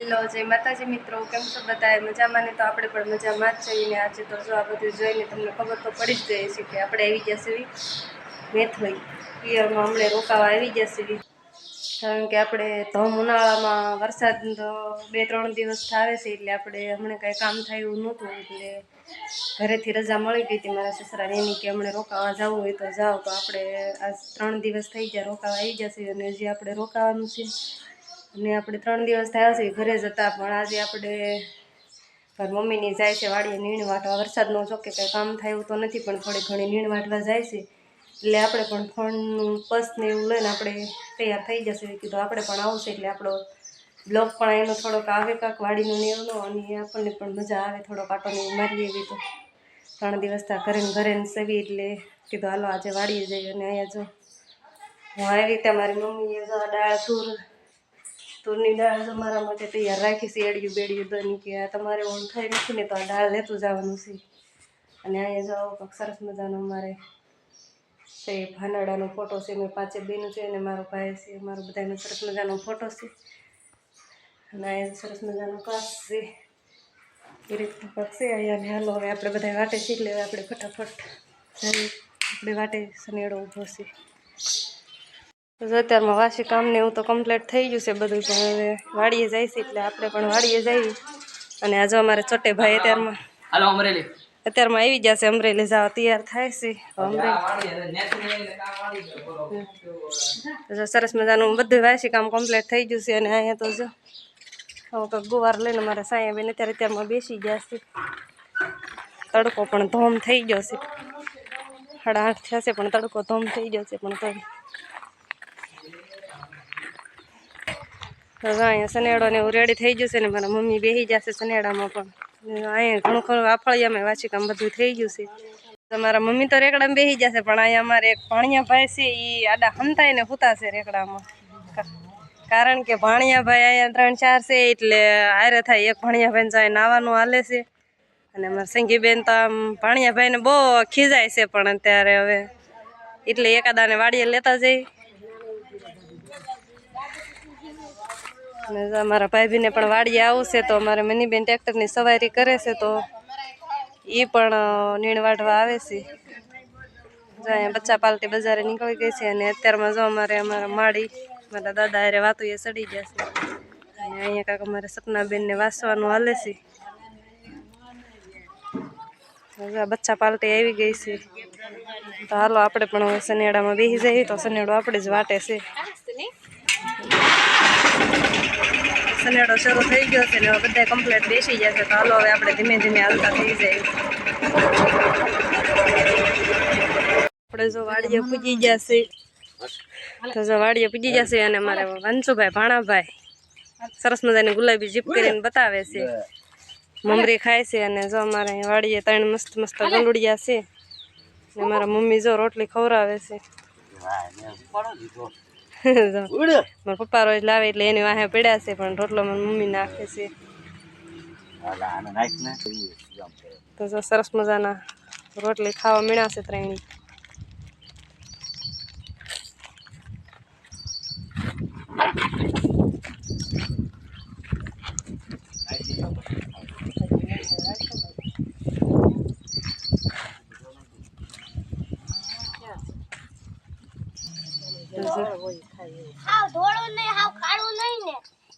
Hello જય માતાજી મિત્રો, કેમ છો બધા મજામાં ને? તો આપણે પણ મજામાં જ છીએ ને આજે તો જો આ બધું જોઈને તમને ખબર તો પડી જ ગઈ છે કે આપણે આવી ગયા છીએ મેથોઈ. પિયરમાં હમણાં રોકાવા આવી ગયા છીએ. કારણ કે આપણે ધમ ઉનાળામાં વરસાદ બે ત્રણ દિવસ આવે છે એટલે આપણે હમણાં કાંઈ કામ થાય નહોતું, એટલે ઘરેથી રજા મળી ગઈ હતી મારા સસરાને એની કે હમણાં રોકાવા જવું હોય તો જાઓ. તો આપણે આજ ત્રણ દિવસ થઈ ગયા રોકાવા આવી જશે અને હજી આપણે રોકાવાનું છે. અને આપણે ત્રણ દિવસ થયા છે, ઘરે જતા પણ આજે આપણે મારી મમ્મીની જાય છે, વાડીએ નીણ વાટવા. વરસાદનો ચોકે કંઈ કામ થાય એવું તો નથી, પણ થોડી ઘણી નીણ વાટવા જાય છે. એટલે આપણે પણ ફોનનું પર્સ ને એવું લઈને આપણે તૈયાર થઈ જશે. કીધું આપણે પણ આવશે, એટલે આપણો બ્લોગ પણ એનો થોડોક આવે, કાંક વાડીનો ને એનો અને આપણને પણ મજા આવે, થોડોક આટો ને મારીએ એવી તો. ત્રણ દિવસ ત્યાં ઘરે ઘરે સેવી, એટલે કીધું, હાલો, આજે વાડીએ જઈએ, અને અહીંયા જો. હું આવી રીતે મારી મમ્મીએ જો દાળ, તૂર તુરની દાળ જો મારા માટે તૈયાર રાખી છે, એડિયું બેડિયું દની કે તમારે ઓન થઈ નથી ને તો આ દાળ લેતું જવાનું છે. અને અહીંયા જાઓ કંઈક સરસ મજાનો અમારે છે, ભાનાડાનો ફોટો છે, મેં પાંચે બેનું છે અને મારો ભાઈ છે મારો બધાનો સરસ મજાનો ફોટો છે. અને અહીંયા સરસ મજાનો કાસ છે. એ રીતનું કાંક છે, અહીંયા ને હાલો હવે આપણે બધા વાટે છીએ એટલે આપણે ફટાફટ જઈએ. આપણે વાટે સનેડો ઊભો છે. અત્યારમાં વાસી કામ ને એવું તો કમ્પ્લીટ થઈ ગયું છે બધું પણ હવે વાડીએ જાય છે એટલે આપણે પણ વાડીએ જઈએ. અને આજે અમારે ચોટે ભાઈ અત્યારમાં હાલો અમરેલી. અત્યારમાં આવી ગયા છે અમરેલી જવા તૈયાર થાય છે. અમરેલી જો સરસ મજાનું બધું વાસી કામ કમ્પ્લીટ થઈ ગયું છે અને અહીંયા તો જો હવે કંઈક ગુવાર લઈને મારા સાયા બેન અત્યારે અત્યારમાં બેસી ગયા છે. તડકો પણ ધોમ થઈ ગયો છે. સાડા આઠ થયા છે પણ તડકો ધોમ થઈ ગયો છે પણ તો હવે અહીંયા સનેડો ને એવું રેડી થઈ ગયું છે ને મારા મમ્મી બેસી જશે સનેડામાં પણ. અહીંયા ઘણું ખરું વાફળિયામાં વાંચી કામ બધું થઈ ગયું છે. તમારા મમ્મી તો રેકડામાં બેસી જશે પણ અહીંયા અમારે એક ભાણિયા ભાઈ છે એ આડા હંતાઈને હુતાશે રેકડામાં. કારણ કે ભાણિયા ભાઈ અહીંયા ત્રણ ચાર છે, એટલે હારે થાય એક ભાણિયા ભાઈને જાય નાવાનું હાલે છે. અને અમારા સંગીબેન તો આમ ભાણિયા ભાઈને બહુ ખીજાય છે, પણ અત્યારે હવે. એટલે એકાદાને વાડીએ લેતા જઈ અને અમારા ભાઈબીને પણ વાડીએ આવું છે તો અમારે મનીબેન ટ્રેક્ટરની સવારી કરે છે તો એ પણ નીણ વાઢવા આવે છે. જો અહીંયા બચ્ચા પાલટી બજારે નીકળી ગઈ છે અને અત્યારમાં જો અમારે અમારા માળી, મારા દાદા હારે વાતો એ સડી ગયા છે. અને અહીંયા કાંક અમારે સપનાબેનને વાસવાનું હાલે છે. બચ્ચા પાલટી આવી ગઈ છે. તો હાલો આપણે પણ સનેડામાં બેસી જઈએ તો સનેડો આપણે જ વાટે છે. સનેડો શરૂ થઈ ગયો છે ને હવે બધા કમ્પ્લીટ બેસી છે. તો હાલો હવે આપણે ધીમે ધીમે હાલતા થઈ જાય. આપણે જો વાડીએ પૂજી છે. તો જો વાડીએ પૂજી છે અને મારે વંશુભાઈ ભાણાભાઈ સરસ મજાની ગુલાબી જીપ કરીને બતાવે છે. મમરી ખાય છે અને જો અમારે વાડીએ ત્રણ મસ્ત મસ્ત ગલુડિયા છે. ને મારા મમ્મી જો રોટલી ખવડાવે છે. મારા પપ્પા રોજ લાવે એટલે એની વાહે પડ્યા છે પણ રોટલો મારી મમ્મી નાખે છે. તો સરસ મજાના રોટલી ખાવા મળ્યા છે ત્રણેય. હાવ ધોળું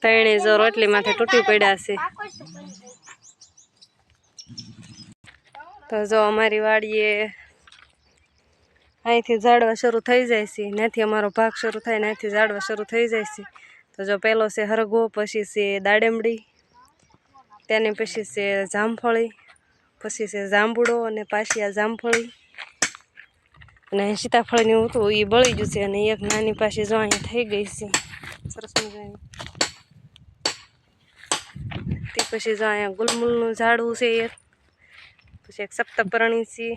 ત્રણેય જો રોટલી માથે તૂટી પડ્યા છે. તો જો અમારી વાડીએ અહીંથી ઝાડવા શરૂ થઈ જાય છે. ત્યાંથી અમારો ભાગ શરૂ થાય ને અહીંથી ઝાડવા શરૂ થઈ જાય છે. તો જો પહેલો છે હરગો પછી છે દાડેમડી તેની પછી છે જામફળી પછી છે જાંબુડો અને પાછી આ જામફળી. અને સીતાફળની હતું એ બળી ગયું છે અને એક નાની પાસે જો અહીંયા થઈ ગઈ છે. સરસ મજાની. તે પછી જો અહીંયા ગુલમુલનું ઝાડવું છે એક. પછી એક સપ્તપર્ણી છે.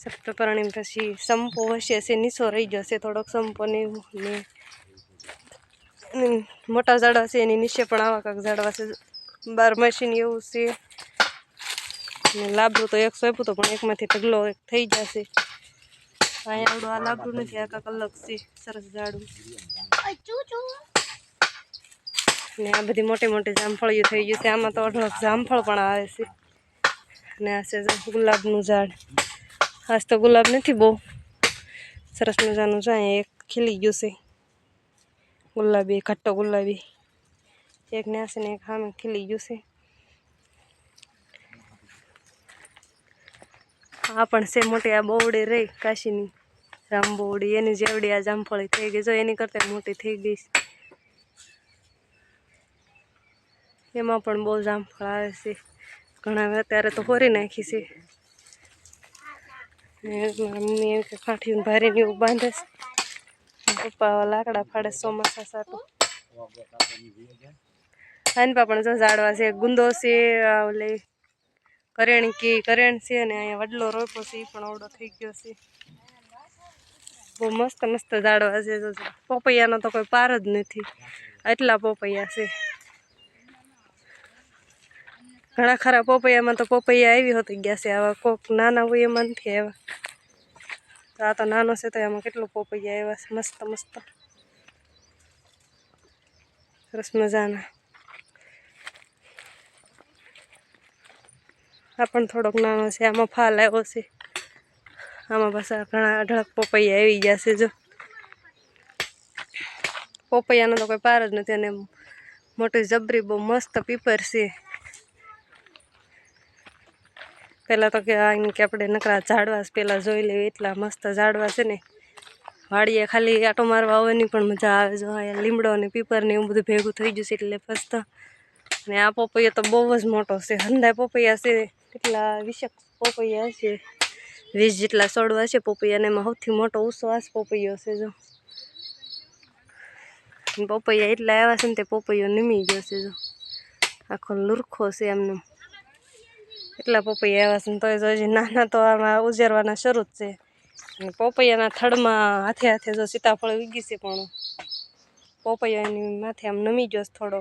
સપ્તપર્ણી પછી સંપો હશે, છે, નીચો રહી ગયો છે થોડોક સંપો ને મોટા ઝાડવા છે, એની નીચે પણ આવા કાંક ઝાડવા છે. બાર મશીન એવું છે. ને લાબડું તો એક આપ્યું તો પણ એકમાંથી ઢગલો એક થઈ જશે. અહીંયા આવડું આ લાબડું નથી આ કાંક અલગ છે સરસ ઝાડું. ને આ બધી મોટી મોટી જામફળીઓ થઈ ગયું છે આમાં તો અઢળક જામફળ પણ આવે છે. અને આ છે ગુલાબનું ઝાડ. આજ તો ગુલાબ નથી બહુ. સરસ મજાનું છે અહીંયા એક ખીલી ગયું છે. ગુલાબી ઘટ્ટો ગુલાબી. એક ને છે ને એક સામે ખીલી ગયું છે. આ પણ છે મોટી આ બોવડી રહી કાશીની રામબોવડી એની જેવડી આ જામફળી થઈ ગઈ. જો એની કરતાં મોટી થઈ ગઈ છે. એમાં પણ બહુ જામફળ આવે છે. ઘણા અત્યારે તો હોરી નાખી છે. મમ્મી એમ કે કાઠીને ભારીને એવું બાંધે છે. પપ્પા લાકડા ફાડે ચોમાસા સાટું. આનપા પણ જો ઝાડવા છે ગુંદો છે આ ઓલી કરેણકી કરેણ છે અને અહીંયા વડલો રોપ્યો છે એ પણ ઓવડો થઈ ગયો છે. બહુ મસ્ત મસ્ત ઝાડવા છે પોપૈયાનો તો કોઈ પાર જ નથી. એટલા પોપૈયા છે. ઘણા ખરા પોપૈયામાં તો પોપૈયા આવી હોતી ગયા છે, આવા કોક નાના હોય એમાં નથી આવ્યા. તો આ તો નાનો છે તો એમાં કેટલું પોપૈયા આવ્યા છે, મસ્ત મસ્ત. સરસ મજાના. આ પણ થોડોક નાનો છે, આમાં ફાલ આવ્યો છે. આમાં પાછા ઘણા અઢળક પોપૈયા આવી ગયા છે, જો. પોપૈયાનો તો કોઈ પાર જ નથી અને મોટી જબરી બહુ મસ્ત પીપર છે. પહેલાં તો કે કે આપણે નકરા ઝાડવા પહેલાં જોઈ લેવી, એટલા મસ્ત ઝાડવા છે ને. વાડીએ ખાલી આટો મારવા આવવાની પણ મજા આવે જો, અહીંયા લીમડો અને પીપર ને એવું બધું ભેગું થઈ ગયું છે એટલે મસ્ત અને આ પોપૈયો તો બહુ જ મોટો છે હંદાય પોપૈયા છે. કેટલા વીસેક પોપૈયા છે, વીસ જેટલા છોડવા છે પોપૈયાને એમાં સૌથી મોટો ઉશ્વાસ પોપૈયો છે જો. પોપૈયા એટલા આવ્યા છે ને તે પોપૈયો નીમી ગયો છે જો. આખો લુરખો છે એમનો. એટલા પોપૈયા આવ્યા છે ને તોય જો હજી નાના તો આમાં ઉજેરવાના શરૂ જ છે. અને પોપૈયાના થડમાં હાથે હાથે જો સીતાફળ ઉગી છે પણ પોપૈયા એની માથે આમ નમી ગયો છે થોડો.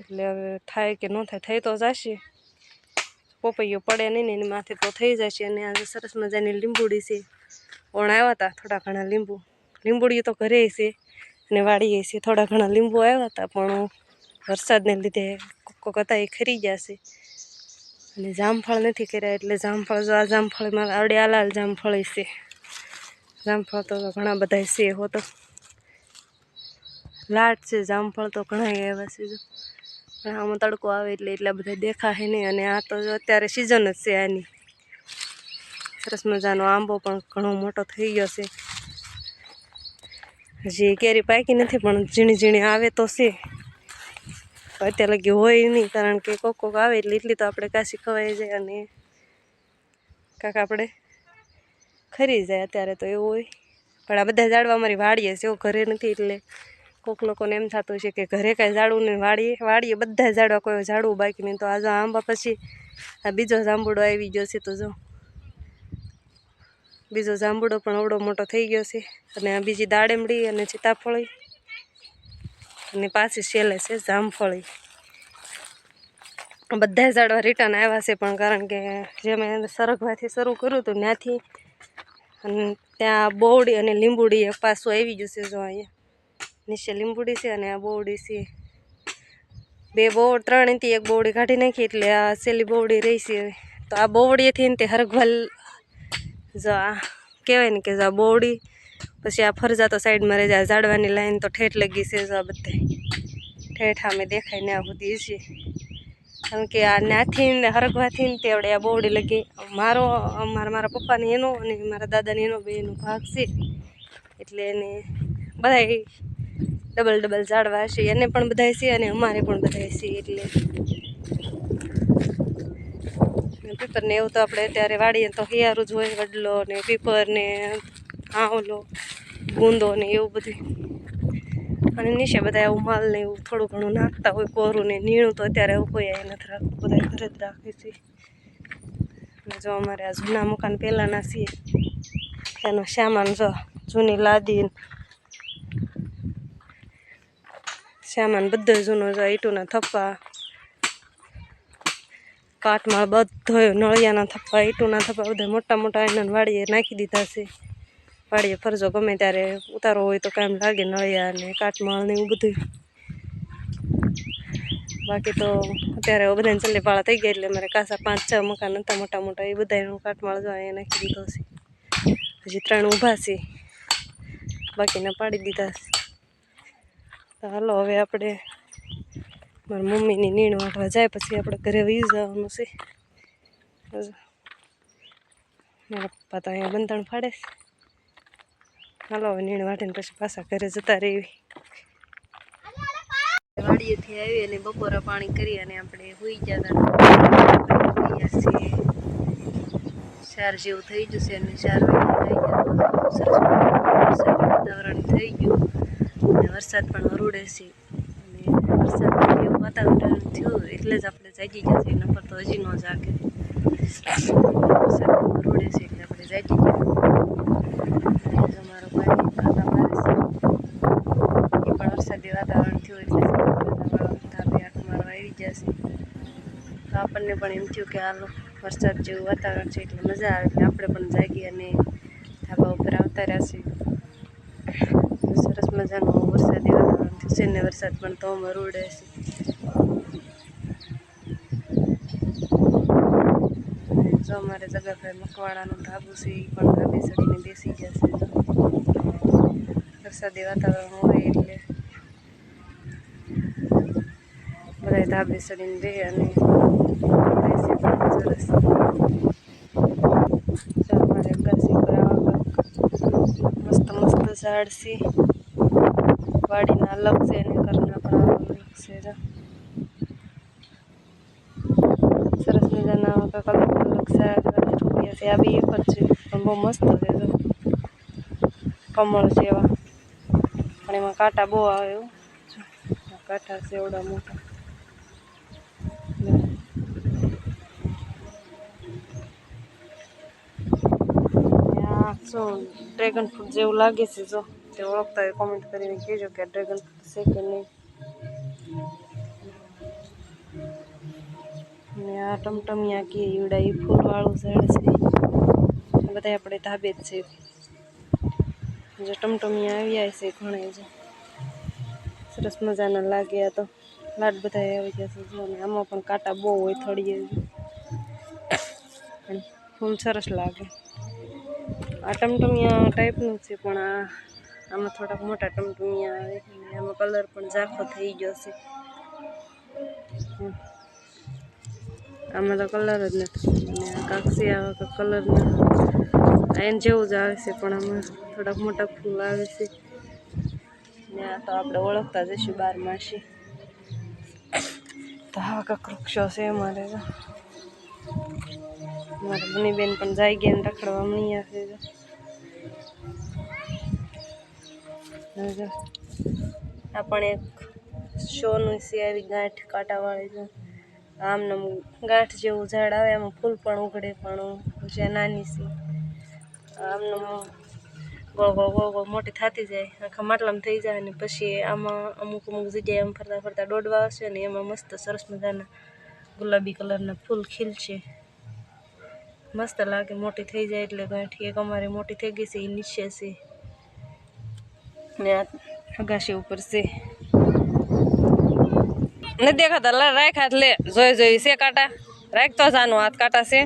એટલે હવે થાય કે ન થાય, થઈ તો જશે. પોપૈયો પડે નહીં ને એની માથે તો થઈ જાય છે અને આજે સરસ મજાની લીંબુડી છે. ઓણાવ્યા હતા થોડા ઘણા લીંબુ. લીંબુડીઓ તો ઘરે છે અને વાડીએ છે. થોડા ઘણા લીંબુ આવ્યા હતા પણ વરસાદને લીધે કોક હતા એ ખરી ગયા છે. અને જામફળ નથી કર્યા એટલે જામફળ જો આ જામફળ મારા આવડે આલાલ જામફળ છે. જામફળ તો ઘણા બધા છે હો તો. લાટ છે, જામફળ તો ઘણા એવા છે આમાં તડકો આવે એટલે એટલા બધા દેખાશે નહીં અને આ તો અત્યારે સિઝન જ છે આની. સરસ મજાનો આંબો પણ ઘણો મોટો થઈ ગયો છે. હજી કેરી પાકી નથી, પણ ઝીણી ઝીણી આવે તો છે. અત્યારે લગી હોય નહીં, કારણ કે કોક કોક આવે એટલે એટલી તો આપણે કાશી ખવાઈ જાય અને કાંક આપણે ખરી જાય અત્યારે તો એવું હોય. પણ આ બધા ઝાડવા અમારી વાડીએ છે એવું ઘરે નથી એટલે કોક લોકોને એમ થતું છે કે ઘરે કાંઈ ઝાડું ને વાળીએ વાળીએ બધા ઝાડવા કોઈ ઝાડવું બાકી નહીં, તો આજે આંબા પછી, આ બીજો જાંબુડો આવી ગયો છે, તો જો. બીજો જાંબુડો પણ અવડો મોટો થઈ ગયો છે, અને આ બીજી દાડેમડી અને સીતાફળી, અને પાછી છેલ્લે છે જામફળી. બધા ઝાડવા રિટર્ન આવ્યા છે, પણ કારણ કે જે મેં સરગવાથી શરૂ કર્યું હતું, ત્યાંથી, અને ત્યાં બોવડી અને લીંબુડી એક પાછું આવી ગયું છે, જો અહીંયા. નીચે લીંબુડી છે અને આ બોવડી છે. બે બોવ ત્રણ હતી એક બોવડી કાઢી નાખી એટલે આ સેલી બોવડી રહી છે તો આ બોવડીએથી ને તે હરગવાલ જો આ કહેવાય ને કે જો આ બોવડી. પછી આ ફરજા તો સાઈડમાં રહી જાય ઝાડવાની લાઈન તો ઠેઠ લગી છે જો આ બધે. ઠેઠ અમે દેખાય ને આ બધી છે. કારણ કે આ નાથી ને હરગવાથી ને તેવડે આ બોવડી લગી. મારો મારા મારા પપ્પાને એનો અને મારા દાદાને એનો બે એનો ભાગ છે. એટલે એને બધા ડબલ ડબલ ઝાડવા છે, એને પણ બધાય છે અને અમારે પણ બધાય છે એટલે. પીપર ને એવું તો આપણે અત્યારે વાળીએ તો હિયારું જ હોય, વડલો ને પીપર ને આંવલો ગુંદો ને એવું બધું અને નીચે બધા એવું માલ ને એવું થોડું ઘણું નાખતા હોય, કોરું ને નીણું તો અત્યારે એવું કોઈ નથી રાખતું બધા ઘરે જ રાખે છે. અને જો અમારે આ જૂના મકાન પહેલાંના છીએ, એનો સામાન જો જૂની લાદી સામાન બધો જૂનો જો ઈટુના થપ્પા. કાટમાળ બધો નળિયાના થપ્પા ઈટુના થપ્પા, બધા મોટા મોટા એના વાડીએ નાખી દીધા છે. વાડીએ ફરજો ગમે ત્યારે ઉતારો હોય તો કામ લાગે નળિયા ને કાટમાળ ને એવું બધું બાકી તો અત્યારે બધાને ચલ્લે પાળા થઈ ગયા એટલે મારે કાસા પાંચ છ મકાન હતા મોટા મોટા, એ બધાનું કાટમાળ જો અહીંયા નાખી દીધો છે. હજી ત્રણ ઊભા છે. બાકીના પાડી દીધા છે. તો હાલો, હવે આપણે મારી મમ્મીની નીણ વાંટવા જાય, પછી આપણે ઘરે વી જવાનું છે. મારા પપ્પા તો અહીંયા બંધણ ફાડે છે. હાલો, હવે નીણ વાટીને પછી પાછા ઘરે જતા રહેવી વાડીએથી આવી અને બપોરા પાણી કરી અને આપણે હોઈ ગયા હતા ચાર જેવું થઈ છે અને ચાર થઈ ગયા વાતાવરણ થઈ ગયું. વરસાદ પણ હરુડે છે. અને વરસાદ એવું વાતાવરણ થયું એટલે જ આપણે જાગી ગયા છે નફર તો હજી ન જાગે. વરસાદ હરુડે છે એટલે આપણે જાગી ગયા. અને જો મારો ભાઈ છે. એ વાતાવરણ થયું એટલે ધાબે આંખ આવી ગયા છે. તો આપણને પણ એમ થયું કે હાલો, વરસાદ જેવું વાતાવરણ છે એટલે મજા આવે એટલે આપણે પણ જાગી અને ધાબા ઉપર આવતા રહ્યા છીએ. સરસ મજાનું છે ને વરસાદ પણ તો મરુડે છે. જો અમારે જગાભાઈ મકવાડાનું ધાબુ છે એ પણ ધાબે ચડીને બેસી ગયા છે. વરસાદી વાતાવરણ હોય એટલે બધા ધાબે ચડીને રહે અને સરસ. પર આવા મસ્ત મસ્ત ઝાડ છે. વાડીના અલગ છે અને ઘરના પણ અલગ છે સરસ મજાના કંઈક અલગ અલગ રૂપિયા છે, આ બી એક જ છે, પણ બહુ મસ્ત છે જો. કમળ જેવા પણ એમાં કાંટા બહુ આવે એવું. કાંટા છે એવડા મોટા. શું ડ્રેગન ફ્રૂટ જેવું લાગે છે જો. તે ઓળખતા હોય કોમેન્ટ કરીને કહેજો કે ડ્રેગન છે કે નહીં. ને આ ટમટમિયા કે, ઈવડા એ ફૂલવાળું ઝાડ છે. બધા આપણે ધાબે જ છે. જે ટમટમિયા આવ્યા છે ઘણા જ. સરસ મજાના લાગ્યા તો. લાડ બધા આવી ગયા છે જો, ને આમાં પણ કાંટા બહુ હોય થોડીએ ફૂલ સરસ લાગે. આ ટમટમિયા ટાઈપનું છે, પણ આ આમાં થોડાક મોટા ટમટમિયા આવે અને આમાં કલર પણ ઝાખો થઈ ગયો છે. આમાં તો કલર જ નથી. કાકસી આવા કલર એન જેવું જ આવે છે, પણ આમાં થોડાક મોટા ફૂલ આવે છે. ને આ તો આપણે ઓળખતા જઈશું બાર માસી. તો આવા કાંક વૃક્ષો છે અમારે તો. મારા મનીબેન પણ જાય ગયા રખડવા મળ્યા છે આ પણ એક શોનું છે આવી ગાંઠ કાંટાવાળી છે આમનું ગાંઠ જેવું ઝાડ આવે એમાં ફૂલ પણ ઉઘડે પણ જે નાની છે. આમનું ગોળ ગોળ ગોળ ગોળ મોટી થતી જાય. આખા માટલામાં થઈ જાય અને પછી આમાં અમુક અમુક જગ્યાએ આમ ફરતા ફરતા દોડવા આવશે ને એમાં મસ્ત સરસ મજાના ગુલાબી કલરના ફૂલ ખીલશે. મસ્ત લાગે, મોટી થઈ જાય એટલે ગાંઠી. એક અમારે મોટી થઈ ગઈ છે, એ નીચે છે. ને આ ઉપર છે. નથી દેખાતા રાખ હાથ, લે. જોઈ જોઈ, છે કાંટા? રાખ તો જાનું હાથ, કાંટા છે.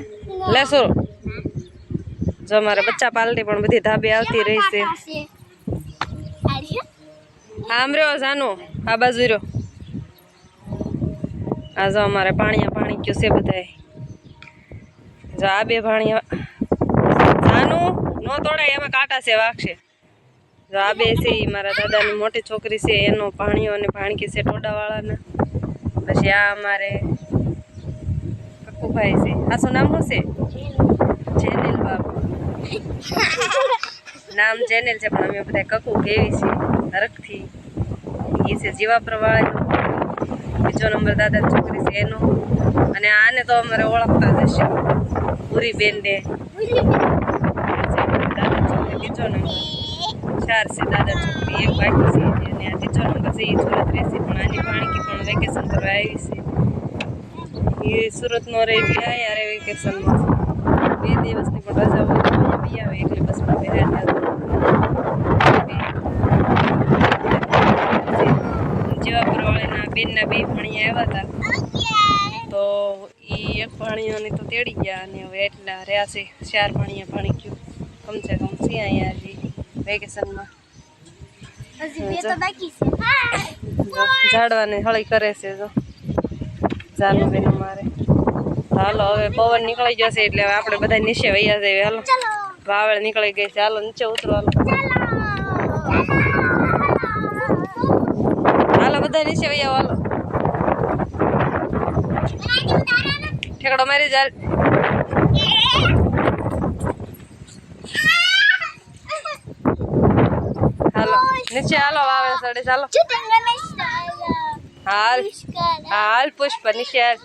લે, શું? જો મારે બચ્ચા પાલટી પણ બધી ધાબી આવતી રહી છે. આમ રહ્યો જાનું. આ બાજુ રહ્યો. આ જો અમારે પાણીયા પાણી ગયું છે બધાય. જો આ બે ભાણિયા જાનું, નો તોડાય, એમાં કાંટા છે વાગશે જો આ બે છે એ મારા દાદાની મોટી છોકરી છે, એનો ભાણિયો અને ભાણકી છે ટોડાવાળાના. પછી આ અમારે કક્કુભાઈ છે. આ શું નામ શું છે? જેનિલ બાબુ નામ જેનિલ છે, પણ અમે બધા કક્કુ કેવી છે તરકથી એ છે જીવા પ્રવાહ બીજો નંબર દાદા છોકરી છે એનો. અને આને તો અમારે ઓળખતા જ હશે. પૂરી બેનને દાદા છોકરી બીજો નંબર. ચાર છે દાદા છોકરી, એક બાકી છે. અને આ ત્રીજો નંબર એ સુરત રહેશે પણ આની ભાણકી પણ વેકેશન કરવા આવી છે. એ સુરતનો રહે એટલે આયા રે વેકેશનમાં બે દિવસની પણ રજા હોય તો બી આવે, એટલે બસમાં બેહાડ્યા જેવાપુરવાળીના બેનના બે ભણી આવ્યા હતા. તો એ એક ભણીઓને તો તેડી ગયા, અને હવે એટલા રહ્યા છે, ચાર ભણીયા ભણી ગયું. કમસે કમ છે અહીંયા હજી. વેકેશનમાં હજી બે તો બાકી છે જો ઝાડવાની હળી કરે છે જો જાનું બેન મારે હાલો હવે પવન નીકળી જશે એટલે હવે આપણે બધા નીચે વૈયા જઈએ હાલો ચલો વાવળ નીકળી ગઈ છે હાલો નીચે ઉતરો હાલો હાલો બધા નીચે વૈયા હાલો ઠેકડો મારી જાલ હાલો નીચે હાલો વાવે સડે ચાલો. હાલ. હાલ પુષ્પ નીચે હાલ!